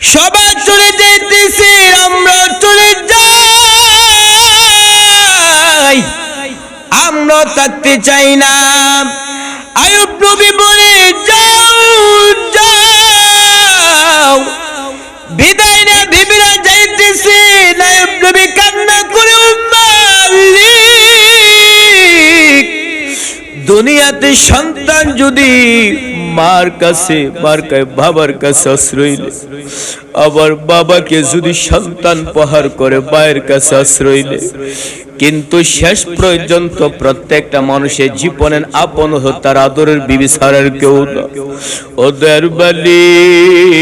সবাই চলে যাইতেছে আমরা চলে যাই। আমরা থাকতে চাই না। আয়ুব নবী বলে, যাও যাও। বিদায় না বিবিরা যাইতেছে, নায়ব নবী কান্না করে দুনিয়াতে সন্তান যদি মার কাছে মার কাছে, বাবার কাছে আশ্রয় নেয় আবার বাবাকে যদি সন্তান প্রহার করে, মায়ের কাছে আশ্রয় নেয় কিন্তু শেষ পর্যন্ত প্রত্যেকটা মানুষের জীবনের আপন হো তার আদরের বিবি ছাড়ার কেউ না। ওদের মালিক,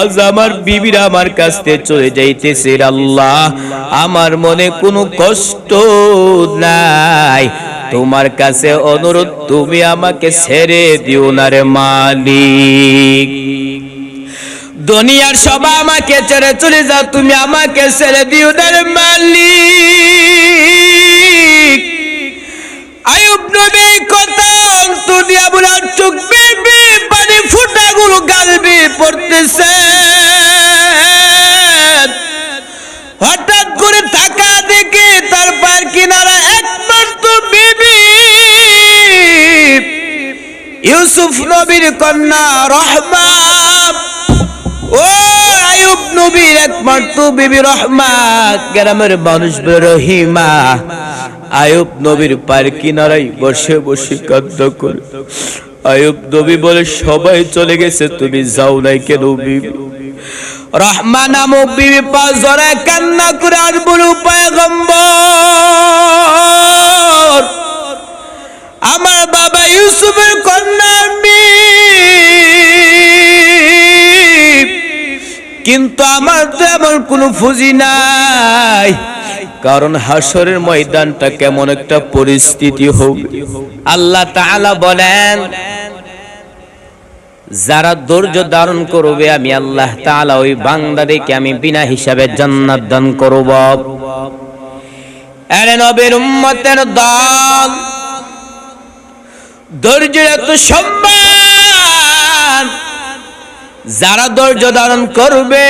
আজ আমার বিবিরা আমার কাছ চলে যাইতেছে আল্লাহ। আমার মনে কোনো কষ্ট নাই। তোমার কাছে অনুরোধ, তুমি আমাকে ছেড়ে দিও না রে মালিক। দুনিয়ার সবাই আমাকে ছেড়ে চলে যাও, তুমি আমাকে ছেড়ে দিও না রে মালিক। আয়ুব নবী কথা দিয়া বুড়ার চোখ বেবি পানি ফুটাগুলো গালবি পড়তেছে। ইউসুফ নবীর কন্যা রহমা ও আয়ুব নবীর একমাত্র বিবি রহমা গ্রামের মানুষ রহিমা। আয়ুব নবীর পার কিনারাই বসে বসে কান্না করে। আয়ুব নবী বলে, সবাই চলে গেছে, তুমি যাও নাই কেন বিবি? রহমা নামক বিবি পাঁচ জড়ায় কান্না করে আর বলে পায়গম্বর কিন্তু আমার তো এমন কোনো ফুজি নাই। কারণ হাসরের ময়দানটা কেমন একটা পরিস্থিতি হবে আল্লাহ তাআলা বলেন, যারা ধৈর্য ধারণ করবে, আমি আল্লাহ তাআলা ওই বান্দাদেরকে আমি বিনা হিসাবে জান্নাত দান করব। আরে নবীর উম্মতের দল, ধৈর্যের এত সম্মান যারা ধৈর্য ধারণ করবে,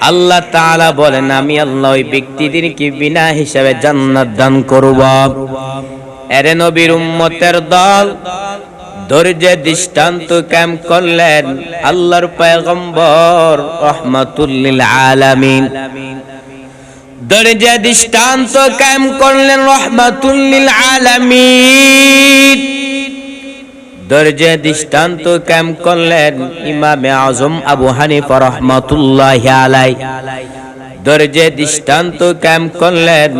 আল্লাহ তাআলা বলেন, আমি আল্লাহ ওই ব্যক্তিদেরকে বিনা হিসাবে জান্নাত দান করব? এরে নবীর উম্মতের দল ধৈর্যের দৃষ্টান্ত ক্যাম করলেন আল্লাহর পয়গম্বর রহমাতুল্লিল আলামিন। ধৈর্যের দৃষ্টান্ত ক্যাম করলেন রহমাতুল্লিল আলামিন। দরজে দৃষ্টান্ত ক্যাম করলেন ইমামে আজম আবু হানিফা রহমাতুল্লাহ আলাই দরজে দৃষ্টান্ত ক্যাম করলেন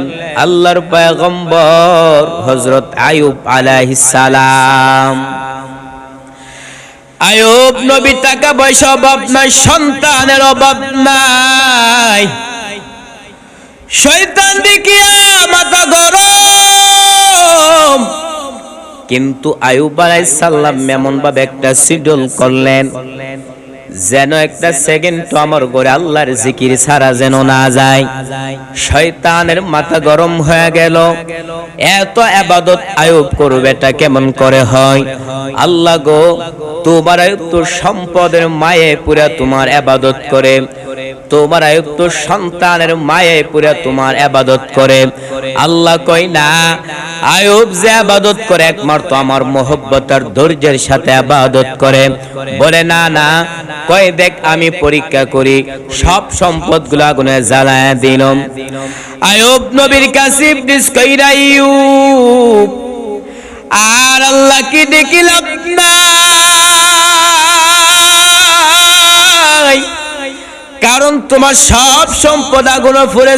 আল্লাহর পয়গম্বর হজরত আয়ুব আলাইহিস সালাম। আয়ুব নবী টাকা পয়সা অভাব নাই, সন্তানের অভাব নাই। শয়তান মাথা গরম। কিন্তু আয়ুব আলাইহিস সালাম এমন ভাবে একটা শিডিউল করলেন যেন একটা সেকেন্ড তো আমার ঘরে আল্লাহর জিকির ছাড়া যেন না যায়। শয়তানের মাথা গরম হয়ে গেল। এত আবাদত আয়ুব করবে এটা কেমন করে হয়? আল্লাহ গো, তোমার আয়ুক্ত সম্পদের মায়ে পুরা তোমার আবাদত করে। তোমার আয়ুক্ত সন্তানের মায়ে পুরা তোমার আবাদত করে। আল্লাহ কই না আয়ুব যে আবাদত করে একমাত্র আমার মোহব্বতার ধৈর্যের সাথে আবাদত করে। বলে, না না, কয় দেখ, আমি পরীক্ষা করি, সব সম্পদগুলো আগুনে জ্বালায় দিলাম। আয়ুব নবীর কাছে কইরা আর আল্লাহ কি দেখিলাম নাই? কারণ তোমার সব সম্পদ আগুনে ফুরে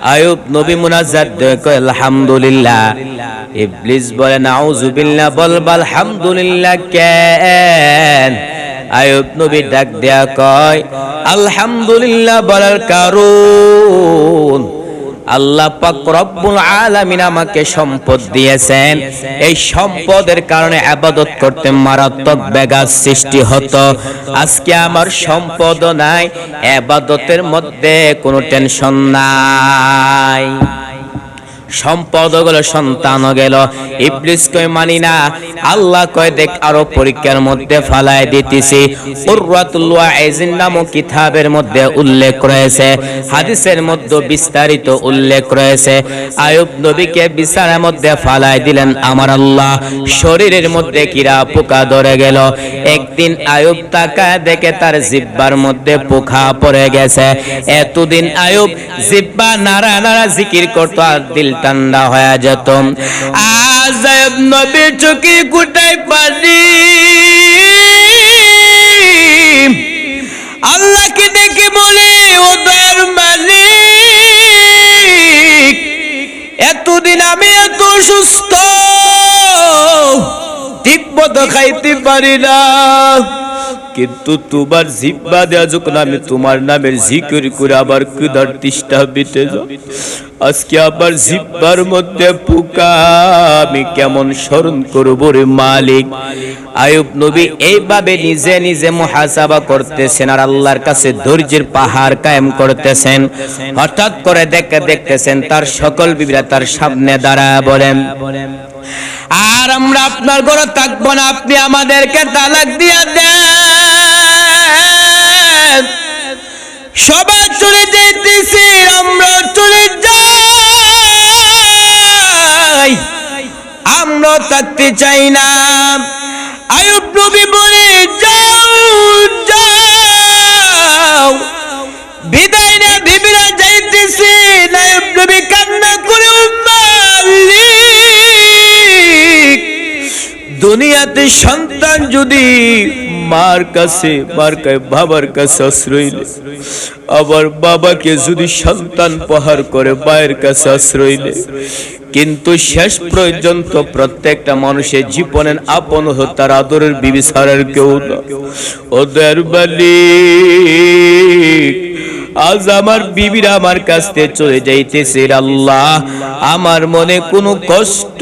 আয়ুব নবী মুনাজাত কয়, আলহামদুলিল্লাহ। ইবলিস বলে, নাউযু বিল্লাহ। বলবা আলহামদুলিল্লাহ কেন? আয়ুব নবী ডাক দেয়া কয়, আলহামদুলিল্লাহ বলার কারণ আল্লাহ পাক রব্বুল আলামিন আমাকে সম্পদ দিয়েছেন। এই সম্পদের কারণে আবাদত করতে মারাত্মক ব্যাঘাত সৃষ্টি হতো। আজকে আমার সম্পদ নাই, আবাদতের মধ্যে কোনো টেনশন নাই। সম্পদ গেল সন্তান গেল। ইবলিস কয় মানি না। আল্লাহ কয়, দেখ, আরও পরীক্ষার মধ্যে ফালায় দিতেছি। উররাতুল ওয়াইজিন নামক কিতাবের মধ্যে উল্লেখ রয়েছে। হাদিসের মধ্যে বিস্তারিত উল্লেখ রয়েছে। আয়ুব নবীকে বিছানার মধ্যে ফালায় দিলেন আমার আল্লাহ। শরীরের মধ্যে কিরা পোকা ধরে গেল। একদিন আয়ুব তাকায় দেখে তার জিব্বার মধ্যে পোকা পড়ে গেছে। এতদিন আয়ুব জিব্বা নাড়া নাড়া জিকির করতো আর দিল ঠান্ডা হয়ে যেত। আজ আয়ুব নবী চুকি কুটাই পারি আল্লাহকে দেখে বলে ও মালিক, এতদিন আমি এত সুস্থ ঠিক মতো খাইতে পারি না। কিন্তু তোমার জিব্বা দেওয়া যখন আমি তোমার নামের জিকির করে আবার কুদার তিষ্ঠা বিতে যাও, আজকে আবার জিব্বার মধ্যে পোকা, আমি কেমন স্মরণ করব রে মালিক? আয়ুব নবী এইভাবে নিজে নিজে মুহাসাবা করতেছেন আর আল্লাহর কাছে ধৈর্যের পাহাড় কায়েম করতেছেন। হঠাৎ করে দেখে দেখতেছেন তার সকল বিবিরা তার সামনে দাঁড়ায় বলেন, আর আমরা আপনার ঘরে থাকব না, আপনি আমাদেরকে তালাক দিয়ে দেন। সবাই চলে যাইতেছি আমরা চলে যাই। আমরা থাকতে চাই না। আয়ুব নবী বলে, যাও যাও। বিদায় না বিবিরা যাইতেছে, নায়ব নবী কান্না করে দুনিয়াতে সন্তান যদি মার কাছে মার কাছে, বাবার কাছে আশ্রয় আবার বাবাকে যদি সন্তান প্রহার করে মায়ের কাছে আশ্রয় নেয় কিন্তু শেষ পর্যন্ত প্রত্যেকটা মানুষের জীবনের আপন হো তার আদরের বিবি ছাড়ার কেউ না। ওদের মালিক, আজ আমার বিবিরা আমার কাছ থেকে চলে যাইতেছে আল্লাহ। আমার মনে কোনো কষ্ট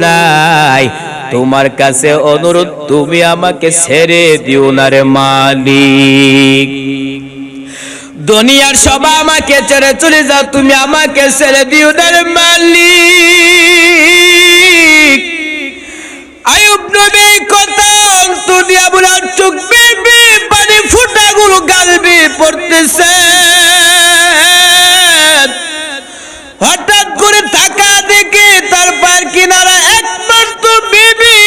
নাই। তোমার কাছে অনুরোধ, তুমি আমাকে ছেড়ে দিও না রে মালিক। দুনিয়ার সবাই আমাকে ছেড়ে চলে যাও, তুমি আমাকে ছেড়ে দিও না রে মালিক। আয়ুব নবী কথা অন্তর দিয়া বুড়ার চোখ বেবি পানি ফুটাগুলো গালবি পড়তেছে। হঠাৎ করে টাকা দেখে তার পার কিনারা একমাত্র বিবি।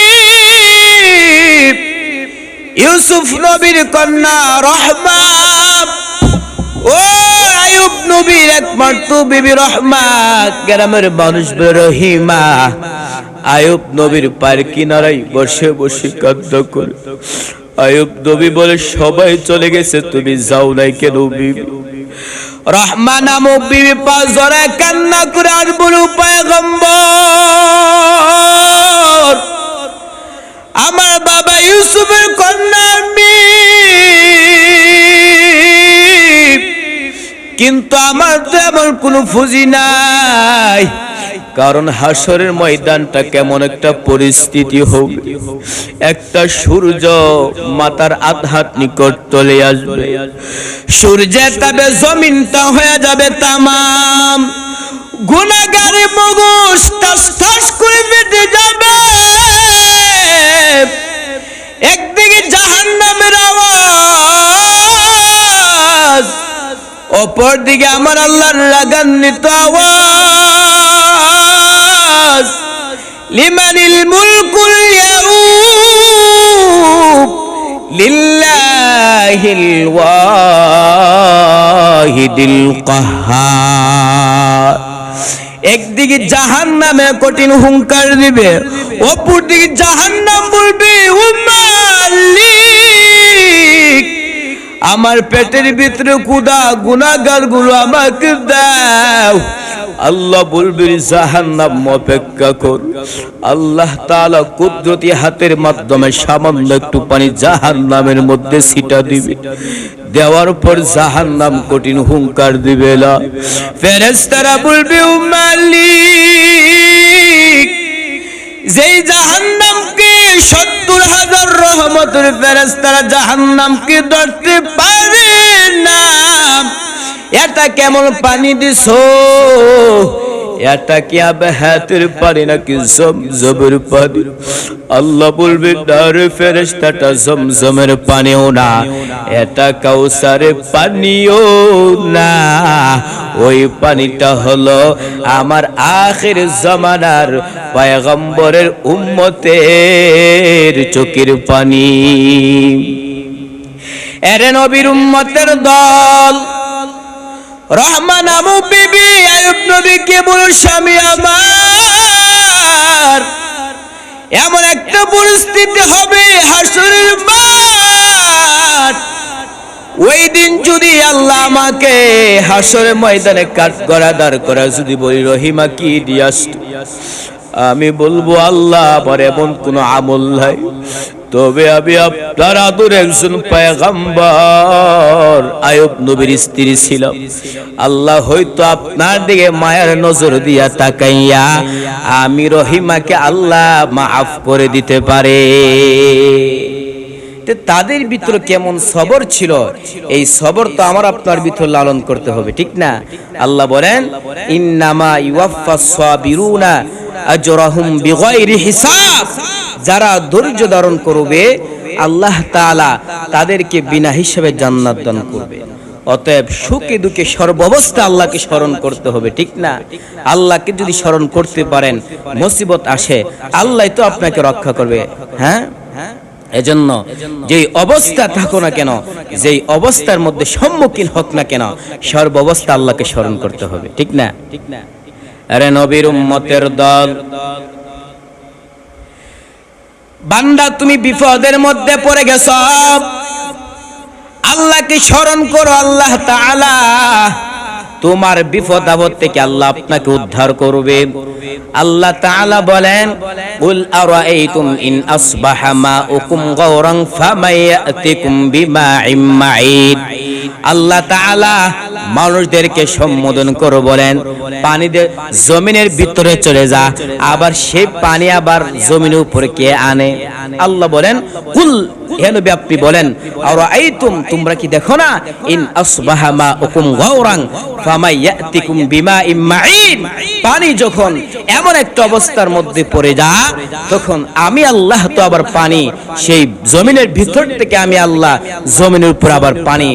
ইউসুফ নবীর কন্যা রহমা ও আয়ুব নবীর একমাত্র বিবি রহমা গ্রামের মানুষ রহিমা। আয়ুব নবীর বসে বসে করে। আয়ুব নবী বলে, সবাই চলে গেছে, তুমি যাও নাই কেন বিবি? রহমা নামক বিবি পাঁচ জড়ায় কান্না করে আর বলে পায়গম্বর, আমার বাবা ইউসুফের কন্যা কিন্তু আমার তো এমন কোনো ফুজি নাই। কারণ হাসরের ময়দানটা কেমন একটা পরিস্থিতি হবে। একটা সূর্য মাতার আধাত নিকট চলে আসবে। সূর্যের তবে জমিনটা হয়ে যাবে তামাম। গুনাগারে মগজ টাস করে বেঁধে যাবে। একদিকে জাহান নামের আওয়াজ অপর দিকে আমার আল্লাহর রাগান্বিত আওয়াজ। লিমানিল মুলকুল ইয়াউম লিল্লাহিল ওয়াহিদিল কাহ্হার একদিকে জাহান নামে কঠিন হুঙ্কার দিবে অপর দিকে জাহান নাম বলবে ও আমার পেটের ভিতরে কুদা গুনাগারগুলো আমাকে দাও। আল্লাহ বলবে, জাহান্নাম অপেক্ষা কর। আল্লাহ তাআলা কুদরতি হাতের মাধ্যমে সামান্য একটু পানি জাহান্নামের মধ্যে ছিটা দিবে। দেওয়ার পর জাহান্নাম কঠিন হুঙ্কার দিবে না। ফেরেশতারা বলবে মালিক, যেই জাহান্নামকে সত্তর হাজার রহমতের ফেরেস্তারা জাহান্নামকে ধরতে পারে না। এটা কেমন পানি দিছ? এটা কি আবে হাতের পানি নাকি জমজমের পানি? আল্লাহ বলবে ডারে ফেরেশতাটা, জমজমের পানিও না। এটা কাউসারের পানিও না। ওই পানিটা হলো আমার আখের জমানার পয়গম্বরের উম্মতের চোখের পানি। এরে নবীর উম্মতের দল রহমান আমু বিবি আয়ুব নবী কেবল স্বামী আমার। এমন একটা পরিস্থিতি হবে, হাসুরের মাঠ। ওই দিন যদি আল্লাহ আমাকে হাসরের ময়দানে কাঠ করা দাঁড় করা, যদি বলি, রহিমা কি দিয়াস আমি বলব, আল্লাহ আমার এমন কোনো আমল নাই। তবে আমি আপনার আদর একজন পায়গাম্বার। আয়ব নবীর স্ত্রী ছিলাম আল্লাহ হয়তো আপনার দিকে মায়ের নজর দিয়া তাকাইয়া আমি রহিমাকে আল্লাহ মাফ করে দিতে পারে। তাদের ভিতরে কেমন সবর ছিল? এই সবর তো আমার আপনার ভিতর লালন করতে হবে, ঠিক না? আল্লাহ বলেন, ইন্নামা ইউয়াফফাস সাবিরুনা আজরাহুম বিগাইরি হিসাব। যারা ধৈর্য ধারণ করবে, আল্লাহ তাআলা তাদেরকে বিনা হিসাবে জান্নাত দান করবে। অতএব সুখে দুঃখে সর্বাবস্থা আল্লাহকে স্মরণ করতে হবে, ঠিক না? আল্লাহকে যদি স্মরণ করতে পারেন, মুসিবত আসে, আল্লাহ তো আপনাকে রক্ষা করবে হ্যাঁ? এজন্য যেই অবস্থা থাকো না কেন, যেই অবস্থার মধ্যে সম্মুখীন হোক না কেন, সর্বাবস্থা আল্লাহকে স্মরণ করতে হবে, ঠিক না? ঠিক না আরে নবীর উম্মতের দল বান্দা, তুমি বিপদের মধ্যে পড়ে গেছ। আল্লাহকে স্মরণ করো, আল্লাহ তাআলা তোমার বিপদ আপদ থেকে আল্লাহ আপনাকে উদ্ধার করবে। আল্লাহ তাআলা বলেন, কুল আরাইতুম ইন আসবাহা মাউকুম গাওরান ফামায়াতিকুম বিমাইম মাঈদ। আল্লাহ তাআলা মানুষদেরকে সম্বোধন করো বলেন। পানি জমিনের ভিতরে চলে যা। আবার সেই পানি আবার জমিনের উপরে কে আনে? আল্লাহ বলেন, কুল হে নবী, আপনি বলেন তোমরা কি দেখো না? ইন আসবাহা উকুম গাওরাং ফামাইয়াতিকুম বিমা ইম্মাইন পানি যখন এমন একটা অবস্থার মধ্যে পড়ে যা, তখন আমি আল্লাহ তো আবার পানি, সেই জমিনের ভিতর থেকে আমি আল্লাহ জমিনের উপর আবার পানি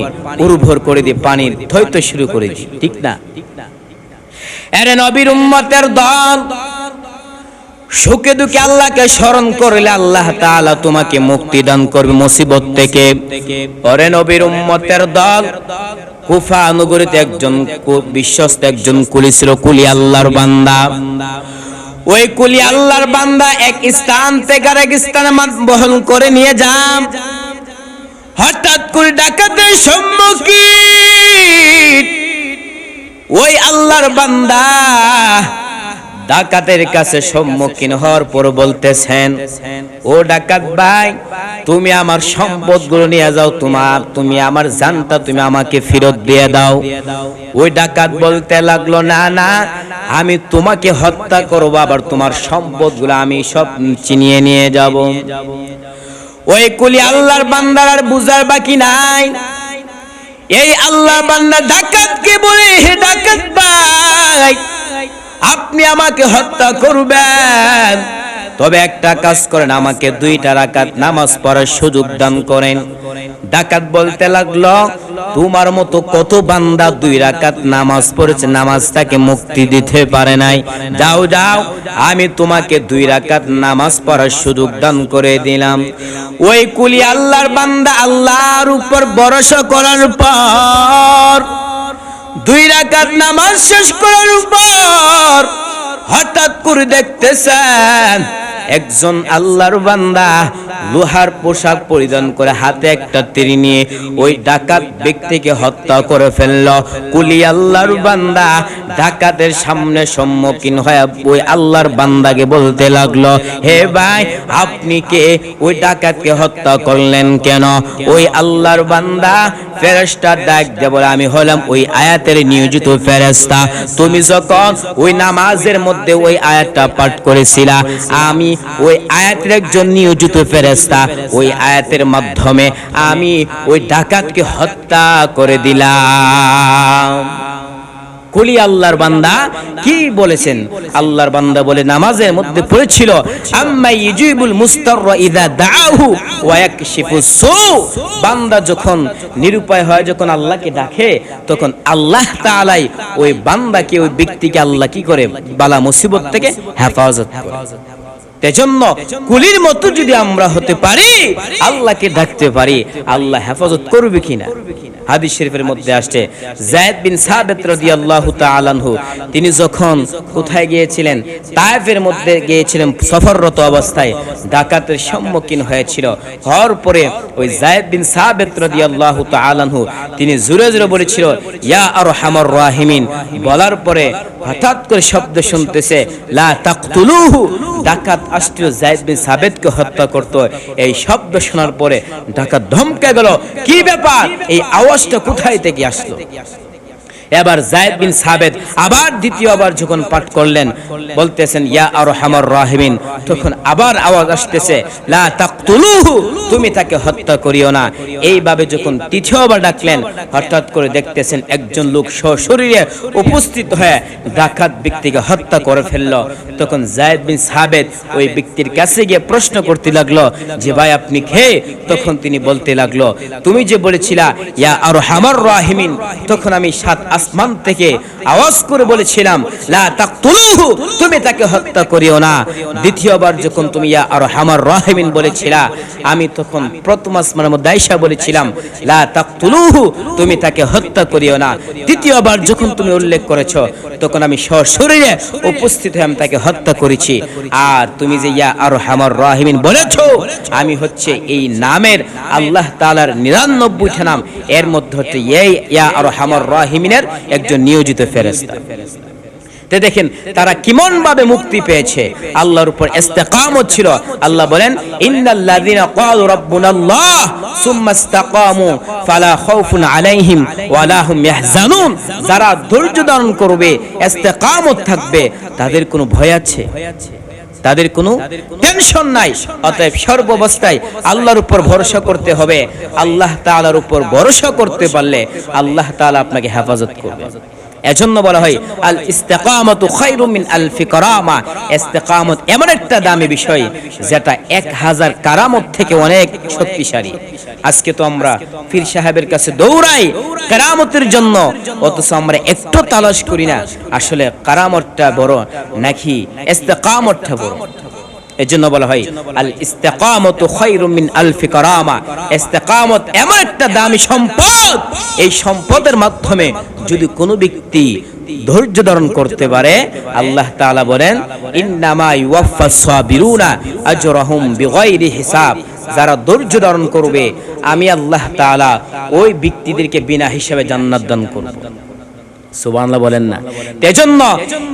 উর্বর করে দিই পানির ধৈর্য শুরু করে দিই। ঠিক না? এরে নবীর উম্মতের দল সুখে দুঃখে আল্লাহকে স্মরণ করলে আল্লাহ তাআলা তোমাকে মুক্তি দান করবে মুসিবত থেকে। পরে নবীর উম্মতের দল, কুফা নগরীতে একজন বিশ্বস্ত একজন কুলি ছিল, কুলি আল্লাহর বান্দা। ওই কুলি আল্লাহর বান্দা এক স্থান থেকে আরেক স্থানে বহন করে নিয়ে যান। হঠাৎ করে ডাকাতের সম্মুখীন ওই আল্লাহর বান্দা ডাকাতের কাছে সম্মুখীন হওয়ার পর বলতেছেন, ও ডাকাত ভাই, তুমি আমার সম্পদগুলো নিয়ে যাও, তোমার, তুমি আমার জানটা তুমি আমাকে ফেরত দিয়ে দাও। ওই ডাকাত বলতে লাগল, না না, আমি তোমাকে হত্যা করব, আবার তোমার সম্পদগুলো আমি সব চিনিয়ে নিয়ে যাব। ওই কুলি আল্লাহর বান্দার আর বুঝার বাকি নাই। এই আল্লাহ বান্দা ডাকাতকে বলে, হে ডাকাত ভাই আপনি আমাকে হত্যা করবেন। তবে একটা কাজ করেন, আমাকে দুইটা রাকাত নামাজ পড়ার সুযোগ দান করেন। ডাকাত বলতে লাগল, তোমার মতো কত বান্দা দুই রাকাত নামাজ পড়েছে, নামাজ তাকে মুক্তি দিতে পারে নাই। যাও যাও, আমি তোমাকে দুই রাকাত নামাজ পড়ার সুযোগ দান করে দিলাম। ওই কুলি আল্লাহর বান্দা আল্লাহর উপর ভরসা করার পর দুই রাকাত নামাজ শেষ করার পর হঠাৎ করে দেখতেছেন একজন আল্লাহর বান্দা লোহার পোশাক পরিধান করে হাতে একটা তীর নিয়ে ওই ডাকাত ব্যক্তিকে হত্যা করে ফেলল। কুলি আল্লাহর বান্দা ডাকাতের সামনে সম্মুখীন হয়ে ওই আল্লাহর বান্দাকে বলতে লাগল, হে ভাই, আপনি কে? ওই ডাকাতকে হত্যা করলেন কেন? ওই আল্লাহর বান্দা ফেরেস্তা ডাক দিয়ে বলে, আমি হলাম ওই আয়াতের নিয়োজিত ফেরেস্তা তুমি যখন ওই নামাজের মধ্যে ওই আয়াতটা পাঠ করেছিলা, আমি ওই আয়াতের একজন নিয়োজিত ফেরেস্তা ওই আয়াতের মাধ্যমে আমি ওই ডাকাতকে হত্যা করে দিলাম। কুলি আল্লাহর বান্দা কি বলেছেন? আল্লাহর বান্দা বলে নামাজের মধ্যে পড়েছিল, আম্মা ইজিবুল মুস্তার ইদা ইয়াকশিফু সু বান্দা যখন নিরুপায় হয়, যখন আল্লাহকে ডাকে, তখন আল্লাহ তাআলাই ওই বান্দাকে, ওই ব্যক্তিকে আল্লাহ কি করে? বালা মুসিবত থেকে হেফাজত করে। তেজন্য কুলির মতো যদি আমরা হতে পারি, আল্লাহকে ডাকতে পারি, আল্লাহ হেফাজত করবে কিনা? হাদিস শরীফের মধ্যে আসছে, জায়েদ বিন সাবিত রাদিয়াল্লাহু তাআলা আনহু, তিনি যখন কোথায় গিয়েছিলেন, তায়েফের মধ্যে গিয়েছিলেন সফররত অবস্থায়, ডাকাতের সম্মুখীন হয়েছিল। হওয়ার পরে ওই জায়েদ বিন সাবিত রাদিয়াল্লাহু তাআলা আনহু, তিনি জোরে জোরে বলেছিল, ইয়া আরহামার রাহিমিন। বলার পরে হঠাৎ করে শব্দ শুনতেছে, লা তাকতুলুহু। ডাকাত আসছিল জায়দ বিন সাবেদকে হত্যা করত। এই শব্দ শোনার পরে ডাকাত ধমকে গেল, কি ব্যাপার? এই আওয়াজটা কোথায় থেকে আসলো? এবার জায়েদ বিন সাবেদ আবার দ্বিতীয়বার যখন পাঠ করলেন, বলতেছেন, ইয়া আরহামার রাহিমিন। তখন আবার আওয়াজ আসতেছে, লা তাকতুলুহু, তুমি তাকে হত্যা করিও না। এইভাবে যখন তৃতীয়বার ডাকলেন, হঠাৎ করে দেখতেছেন একজন লোক সশরীরে উপস্থিত হয়ে ডাকাত ব্যক্তিকে হত্যা করে ফেলল। তখন জায়েদ বিন সাবেদ ওই ব্যক্তির কাছে গিয়ে প্রশ্ন করতে লাগল, যে ভাই, আপনি খেয়ে তখন তিনি বলতে লাগল, তুমি যে বলেছিলা, ইয়া আরহামার রাহিমিন। তখন আমি সাত আসমান থেকে আওয়াজ করে বলেছিলাম, লা তাকতুলুহু, তুমি তাকে হত্যা করিও না। দ্বিতীয়বার যখন তুমি, ইয়া আরহামার রাহিমিন বলেছিলা, আমি তখন প্রথম আসমানের মধ্যে আয়েশা বলেছিলাম, লা তাকতুলুহু, তুমি তাকে হত্যা করিও না। তৃতীয়বার যখন তুমি উল্লেখ করেছ, তখন আমি সশরীরে উপস্থিত হয়ে আমি তাকে হত্যা করেছি। আর তুমি যে, ইয়া আর আরহামার রাহিমিন বলেছ, আমি হচ্ছে এই নামের আল্লাহ তাআলার নিরানব্বইটা নাম। এর মধ্যে হচ্ছে ইয়া আরহামার রাহিমিনের একজন নিয়োজিত ফেরেশতা। তে দেখেন, তারা কিমন ভাবে মুক্তি পেয়েছে। আল্লাহর উপর ইস্তেকামত ছিল। আল্লাহ বলেন, ইন্নাল্লাযিনা ক্বালু রাব্বুনাল্লাহ সুম্মা ইস্তাকামু ফালা খাউফুন আলাইহিম ওয়ালা হুম ইয়াহজানুন। যারা ধৈর্য ধারণ করবে, ইস্তেকামত থাকবে, তাদের কোনো ভয় আছে? তাদের কোনো টেনশন নাই। অতএব সর্বাবস্থায় আল্লাহর উপর ভরসা করতে হবে। আল্লাহ তাআলার উপর ভরসা করতে পারলে আল্লাহ তাআলা আপনাকে হেফাজত করবে। এজন্য বলা হয়, আল ইস্তেকামতু খায়রুম মিন আলফি কারামা ইস্তেকামত এমন একটা দামি বিষয়, যেটা এক হাজার কারামত থেকে অনেক শক্তিশালী। আজকে তো আমরা পীর সাহেবের কাছে দৌড়াই কারামতের জন্য, অথচ আমরা একটু তালাশ করি না, আসলে কারামতটা বড় নাকি ইস্তেকামতটা বড়। এজন্য বলা হয়, আল ইস্তেকামতু খায়রুম মিন আলফি কারামা ইস্তেকামত এমন একটা দামি সম্পদ, এই সম্পদের মাধ্যমে যদি কোনো ব্যক্তি ধৈর্য ধারণ করতে পারে, আল্লাহ তাআলা বলেন, ইন্নামা ইউয়াফফাস সাবিরুনা আজরাহুম বিগাইরি হিসাব। যারা ধৈর্য ধারণ করবে, আমি আল্লাহ তাআলা ওই ব্যক্তিদেরকে বিনা হিসাবে জান্নাত দান করব। সুবহানাল্লাহ বলেন না। এজন্য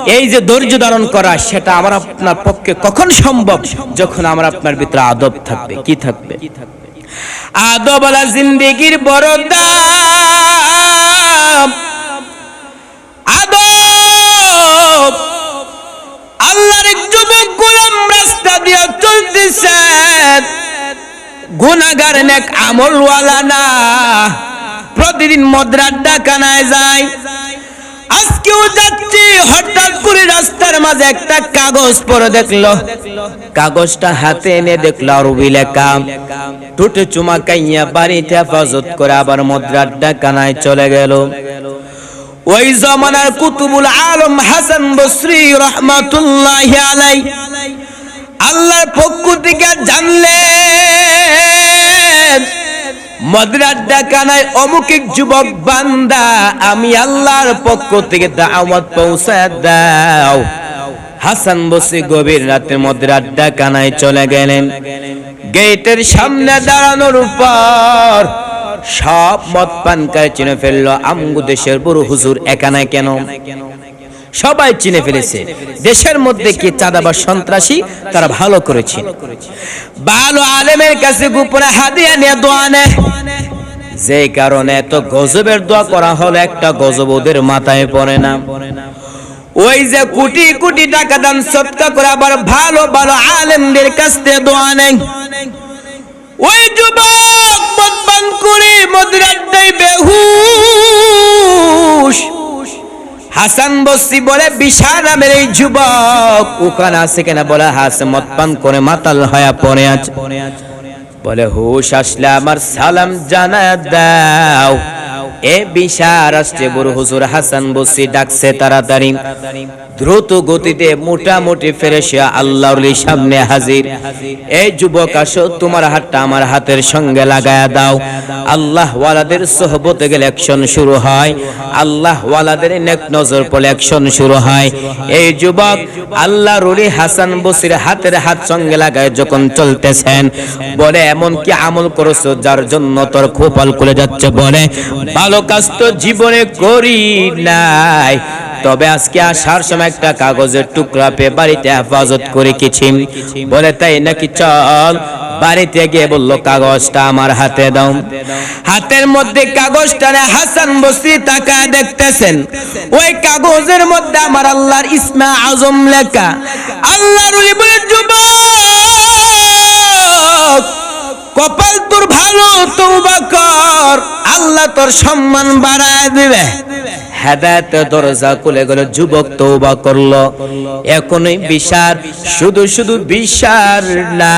এই যে ধৈর্য ধারণ করা, সেটা আমার আপনার পক্ষে কখন সম্ভব? যখন আমার আপনার ভিতরে আদব থাকবে। কি থাকবে? আদবলা জিন্দেগির বড় দাম দিয়ে চলতেছে গুনাগার নেক আমলওয়ালা না। প্রতিদিন মদ্রার ডাকানায় যায় আজকেও যাচ্ছি, হঠাৎ করে রাস্তার মাঝে একটা কাগজ পরে দেখল। কাগজটা হাতে এনে দেখল লেখা টুটে বাড়িতে হেফাজত করে আবার মদ্রার ডাকানায় চলে গেল। ওই জমানার কুতুবুল আলম হাসান বসরি রহমাতুল্লাহ আলাই আল্লাহর পক্ষ থেকে জানলেন মদরার ডাকানায় অমুক যুবক বান্দা, আমি আল্লাহর পক্ষ থেকে দাওয়াত পৌঁছায় দাও। হাসান বসে গভীর রাতে মদরার ডাকানায় চলে গেলেন। গেটের সামনে দাঁড়ানোর পর সব মদ পান চিনে ফেলল। আমগু দেশের বড় হুজুর একানায় কেন? সবাই চিনে ফেলেছে। দেশের মধ্যে কি চাঁদা বা সন্ত্রাসী? তারা ভালো করেছে। ভালো আলেমের কাছে গোপনে হাদিয়া নিয়ে দোয়া নেয় যে কারণে এত গজবের দোয়া করা হলো একটা গজব ওদের মাথায় পড়ে না। ওই যে কোটি কোটি টাকা দান সৎকা করে আবার ভালো ভালো আলেমদের কাছ থেকে দোয়া নেয় ওই যুবক মদ পান করে মদিরার দেয় বেহুশ। হাসান বস্তি বলে বিশাল নামের এই যুবক। ওখানে আছে কেনা বলে হাস মদ পান করে মাতাল হয়ে পড়ে আছে। বলে, হুশ আসলে আমার সালাম জানা দাও। এ বিশাল আসছে বড় হুজুর হাসান বসরি ডাকছে তাড়াতাড়ি। দ্রুত গতিতে মোটামুটি ফেরেসে আল্লাহর সামনে হাজির। যুবক আসো, তোমার হাতটা আমার হাতের সঙ্গে দাও। আল্লাহ ওয়ালাদের গেলে অ্যাকশন শুরু হয়। আল্লাহ ওয়ালাদের নেক নজর পড়লে অ্যাকশন শুরু হয়। এই যুবক আল্লাহ রুলি হাসান বসির হাতের হাত সঙ্গে লাগায় যখন চলতেছেন, বলে এমন কি আমল করেছ যার জন্য তোর খোপাল করে যাচ্ছে, বলে, ভালো কাজ তো জীবনে করি নাই। তবে আজকে আসার সময় একটা কাগজের টুকরা পেয়ে বাড়িতে হেফাজত করে কিছু বলে তাই নাকি চল, বাড়িতে গিয়ে বলল, কাগজটা আমার হাতে দাও। হাতের মধ্যে কাগজটা হাসান বসি তাকা দেখতেছেন। ওই কাগজের মধ্যে আমার আল্লাহর ইসমা আজম লেখা। আল্লাহর যুবক কপাল তোর ভালো তৌবা কর। আল্লাহ তোর সম্মান বাড়ায় দিবে। হেদায়তের দরজা খুলে গেল, যুবক তৌবা করল। এখনই বিশার শুধু শুধু বিশার না,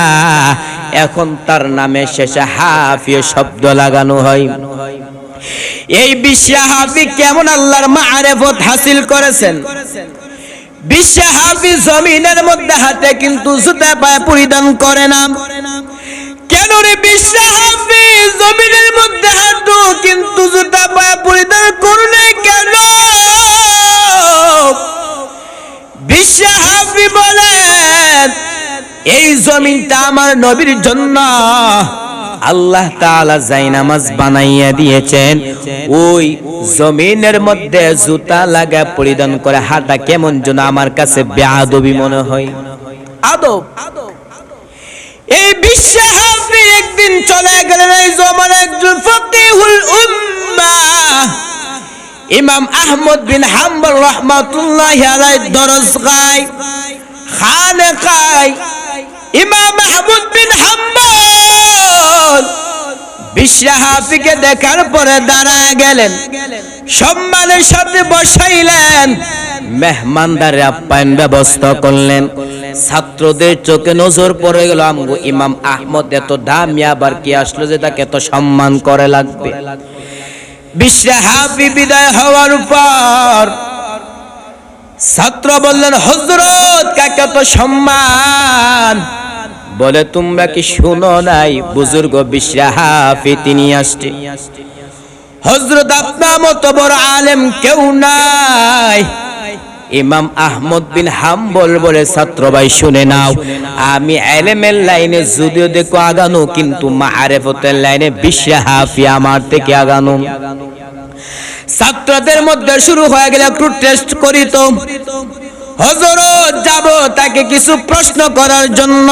এখন তার নামে শেষে হাফিয়ে শব্দ লাগানো হয়। এই বিশ্বাহাবি কেমন আল্লাহর মারেফত হাসিল করেছেন। বিশ্বাহাবি জমিনের মধ্যে হাতে কিন্তু জুতা পায়ে পরিধান করে না। এই জমিনটা আমার নবীর জন্য। আল্লাহ তাআলা জাইনামাজ বানাইয়া দিয়েছেন, ওই জমিনের মধ্যে জুতা লাগা পরিধান করে হাঁটা কেমন যেন আমার কাছে বেআদবি মনে হয়। আদব। এই বিশ্বে আপনি একদিন চলে গেলেন এই জমান একজন ফকিহুল উম্মা। ইমাম আহমদ বিন হাম্বল রহমাতুল্লাহ আলাই দরজ গায় খানে খায়। ইমাম আহমদ বিন হাম্বল বিশ্বাহাফিকে দেখার পরে দাঁড়ায় গেলেন। সম্মানের সাথে বসাইলেন। মেহমানদারে আপ্যায়ন ব্যবস্থা করলেন। ছাত্রদের চোখে নজর পড়ে গেল, আমগো ইমাম আহমদ এত দামি, আবার কি আসলো যে তাকে এত সম্মান করে লাগবে? বিশ্বাহাফি বিদায় হওয়ার পর ছাত্র বললেন হজরত কাকে তো সম্মান? বলে, তোমরা কি শুনো নাই? বুজুর্গ বিশ্বাহাফি তিনি আসছে। হজরত আপনার মতো বড় আলেম কেউ নাই। ইমাম আহমদ বিন হাম্বল বলে ছাত্র ভাই শুনে নাও। আমি এলেমের লাইনে যদিও দেখো আগানো, কিন্তু মারেফতের লাইনে বিশ্বাহাফি আমার থেকে আগানো। ছাত্রদের মধ্যে শুরু হয়ে গেলে একটু টেস্ট করি তো। হজরত যাব তাকে কিছু প্রশ্ন করার জন্য।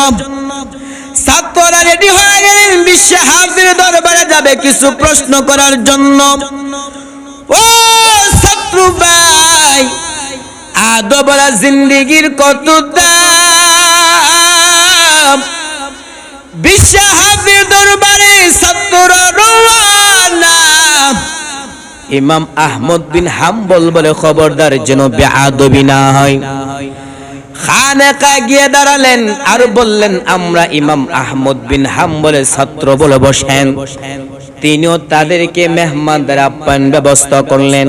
ছাত্ররা রেডি হয়ে গেলেন বিশ্ব হাফির দরবারে যাবে কিছু প্রশ্ন করার জন্য। ও ছাত্র ভাই, আদবরা জিন্দিগির কত দাম? বিশ্ব হাফির দরবারে ছাত্র রওয়ানা ইমাম আহমদ বিন হাম্বল বলে খবরদার যেন বেআদবি না হয়। খানেকা গিয়ে দাঁড়ালেন আর বললেন, আমরা ইমাম আহমদ বিন হাম্বলের ছাত্র বলে বসেন। তিনিও তাদেরকে মেহমানদের আপ্যায়ন ব্যবস্থা করলেন।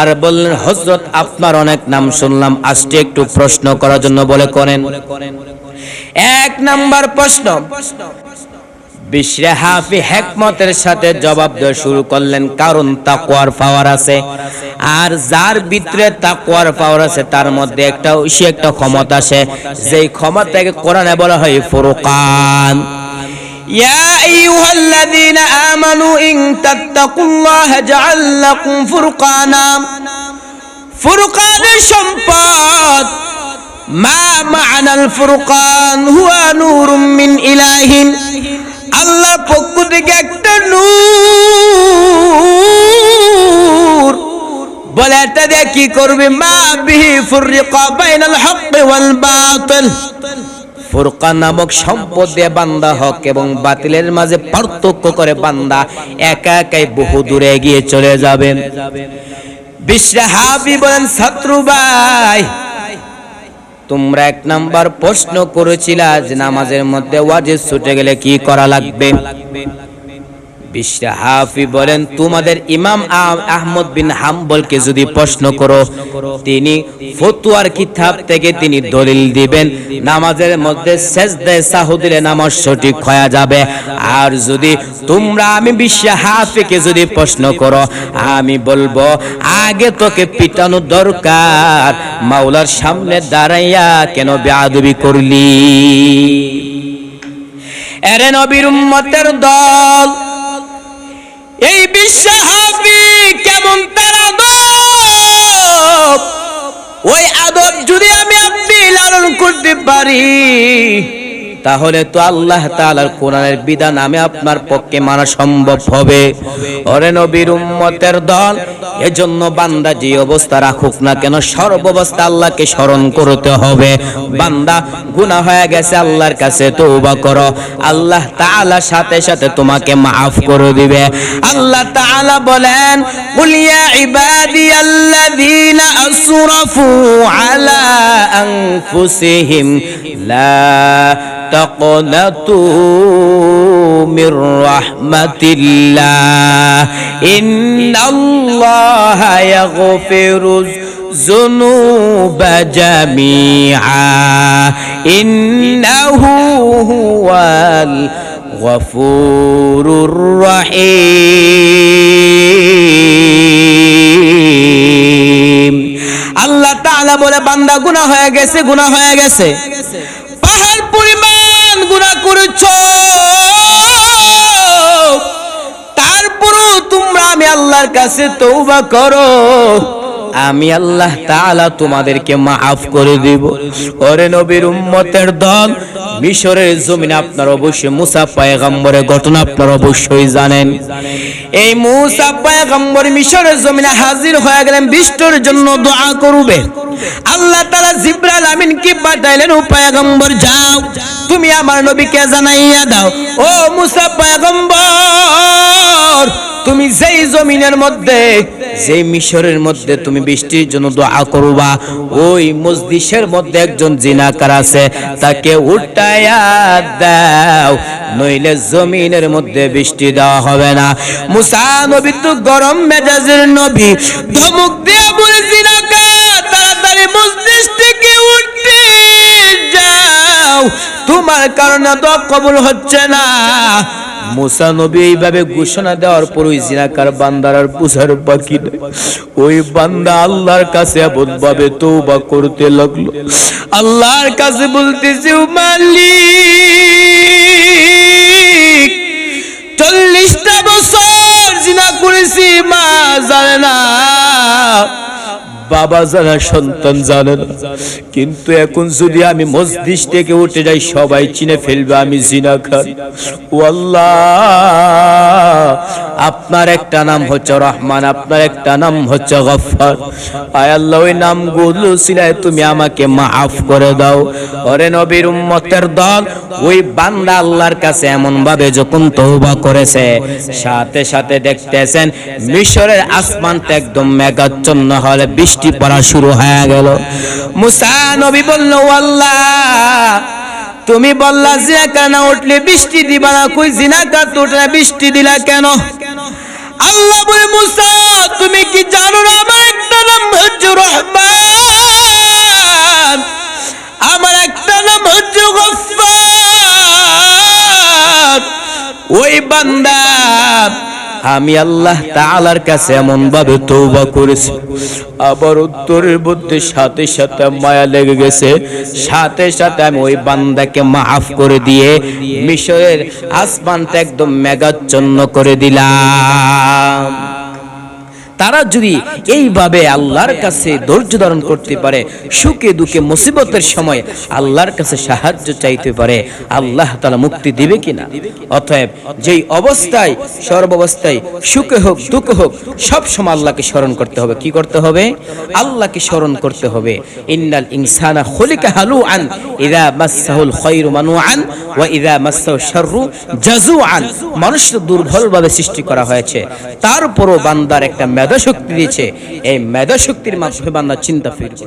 আর বললেন হজরত আপনার অনেক নাম শুনলাম, আজকে একটু প্রশ্ন করার জন্য বলে করেন। এক নাম্বার প্রশ্ন বিশ্রে হাফি হেকমতের সাথে জবাব দেওয়া শুরু করলেন কারণ তাকুয়ার পাওয়ার আছে আর যার ভিতরে তাকুয়ার পাওয়ার আছে তার মধ্যে একটা সে একটা ক্ষমতা আছে যেই ক্ষমতাকে কোরআনে বলা হয় ফুরকান يا أيها الذين آمنوا إن تتقوا الله يجعل لكم فرقانا ফুরকানের সম্পদ মা মা'নাল ফুরকান হুয়া নূরুম মিন ইলাহিন আল্লাহ পক্ষ থেকে একটা নূর। বলে, এটা দিয়ে কি করবে? মা বিহি ফুররিকা বাইনাল হক ওয়াল বাতিল। ফুরকান নামক সম্পদ দিয়ে বান্দা হক এবং বাতিলের মাঝে পার্থক্য করে বান্দা একা একাই বহু দূরে এগিয়ে চলে যাবেন বিশ্রাহাবি বলেন, শত্রু ভাই তোমরা এক নাম্বার প্রশ্ন করেছিলা যে নামাজের মধ্যে ওয়াজিব ছুটে গেলে কি করা লাগবে? হাফি বলেন, তোমাদের ইমাম আহমদ বিন হাম্বলকে যদি প্রশ্ন করো, তিনি ফতুয়ার কিতাব থেকে তিনি দলিল দিবেন। নামাজের মধ্যে সেজদায় সাহু দিলে নামাজ সঠিক হয়ে যাবে। আর যদি তোমরা আমি হাফিকে যদি প্রশ্ন করো, আমি বলব, আগে তোকে পিটানো দরকার, মাওলার সামনে দাঁড়াইয়া কেন বেয়াদবি করলি? এরে নবীর উম্মতের দল এই বিশ্বাহাবি কেমন তার আদব? ওই আদব যদি আমি আপনি লালন করতে পারি তাহলে তো আল্লাহ তাআলার কোরআনের বিধান আমি আপনার পক্ষে মানা সম্ভব হবে। ওরে নবীর উম্মতের দল, এজন্য বান্দা যে অবস্থা রাখুক না কেন, সর্বাবস্থা আল্লাহকে স্মরণ করতে হবে। বান্দা, গুনাহ হয়ে গেছে, আল্লাহর কাছে তওবা করো। আল্লাহ তাআলা সাথে সাথে তোমাকে মাফ করে দিবে। আল্লাহ তাআলা বলেন, কুল ইয়া ইবাদিয়াল্লাযীনা আসরাফু আলা আনফুসিহিম, লা تقنطوا من رحمة الله إن الله يغفر الذنوب جميعا إنه هو الغفور الرحيم আল্লাহ তাআলা বলে বান্দা গুনাহ হয়ে গেছে গুনাহ হয়ে গেছে আল্লাহর কাছে তৌবা করো। আমি আল্লাহ তাআলা তোমাদেরকে মাফ করে দিব। ওরে নবীর উম্মতের দল, মিশরের জমিনে আপনার অবশ্যই মুসা পয়গম্বরের ঘটনা আপনার অবশ্যই জানেন। এই মুসা পয়গম্বর মিশরের জমিনে হাজির হয়ে গেলেন বৃষ্টির জন্য দোয়া করবে। আল্লাহ তাআলা জিব্রাইল আমিন কি পাঠাইলেন, ও পয়গম্বর যাও, তুমি আমার নবীকে জানাইয়া দাও। ও মুসা পয়গম্বর! তুমি যেই জমিনের মধ্যে, যেই মিশরের মধ্যে তুমি বৃষ্টির জন্য দোয়া করবা, ওই মসজিদের মধ্যে একজন জিনাকার আছে, তাকে উঠায়া দাও, নইলে জমিনের মধ্যে বৃষ্টি দেওয়া হবে না। মুসা নবী তো গরম মেজাজের নবী, ধমক দিয়ে বলে, জিনাকার, তাড়াতাড়ি মসজিদ থেকে উঠতে যাও, তোমার কারণে তো কবুল হচ্ছে না। মুসা নবী এইভাবে ঘোষণা দেওয়ার পর ওই জিনাকার বান্দার আর বুঝার বাকি ওই বান্দা আল্লাহর কাছে এমনভাবে তৌবা করতে লাগল। আল্লাহর কাছে বলতেছে, "ও মালিক, চল্লিশটা বছর জিনা করেছি, মা জানে না। বাবা জানা সন্তান জানে না কিন্তু এখন যদি আমি মসজিদ থেকে উঠে যাই, সবাই চিনে ফেলবে আমি জিনা খান ও আল্লাহ আপনার একটা নাম হচ্ছে রহমান, আপনার একটা নাম হচ্ছে গফফার। আয় আল্লাহ, ওই নামগুলো সিলায় তুমি আমাকে মাফ করে দাও। ওরে নবীর উম্মতের দল, ওই বান্দা আল্লাহর কাছে এমন ভাবে যখন তওবা করেছে, সাথে সাথে দেখতেছেন মিশরের আসমানটা একদম মেঘাচ্ছন্ন হলে বৃষ্টি পড়া শুরু হয়ে গেল। মুসা নবী বলল, আল্লাহ, তুমি বললা জিনা কেন উঠলে বৃষ্টি দিবা না, কই জিনা কার তো উঠলে বৃষ্টি দিলা কেন? আল্লাহ বলে, মুসা, তুমি কি জানো না আমার একটা নাম হচ্ছে রহমান? আমার একটা নাম হচ্ছে গফফার। ওই বান্দা আমি আল্লাহ তাআলার কাছে এমন ভাবে তৌবা করেছি। আবার উত্তরের মধ্যে সাথে সাথে মায়া লেগে গেছে। সাথে সাথে আমি ওই বান্দাকে মাফ করে দিয়ে মিশরের আসমানটা একদম মেঘাচ্ছন্ন করে দিলাম। তারা যদি এইভাবে আল্লাহর কাছে ধৈর্য ধারণ করতে পারে, সুখে দুঃখে মুসিবতের সময় আল্লাহর কাছে সাহায্য চাইতে পারে, আল্লাহ তালা মুক্তি দিবে কিনা? অতএব যেই অবস্থায়, সর্বাবস্থায় সুখে হোক, দুঃখে হোক, সব সময় আল্লাহকে স্মরণ করতে হবে। কি করতে হবে? আল্লাহকে স্মরণ করতে হবে। ইন্নাল ইনসানা খুলিকা হালুআন ইযা মাসসাহুল খায়রু মানুআন ওয়া ইযা মাসসাহু শাররু জাজুআন মানুষ দুর্বলভাবে সৃষ্টি করা হয়েছে। তারপরও বান্দার একটা মেধা মেধা শক্তি দিয়েছে। এই মেধা শক্তির মাধ্যমে বান্দা চিন্তা ফিরবে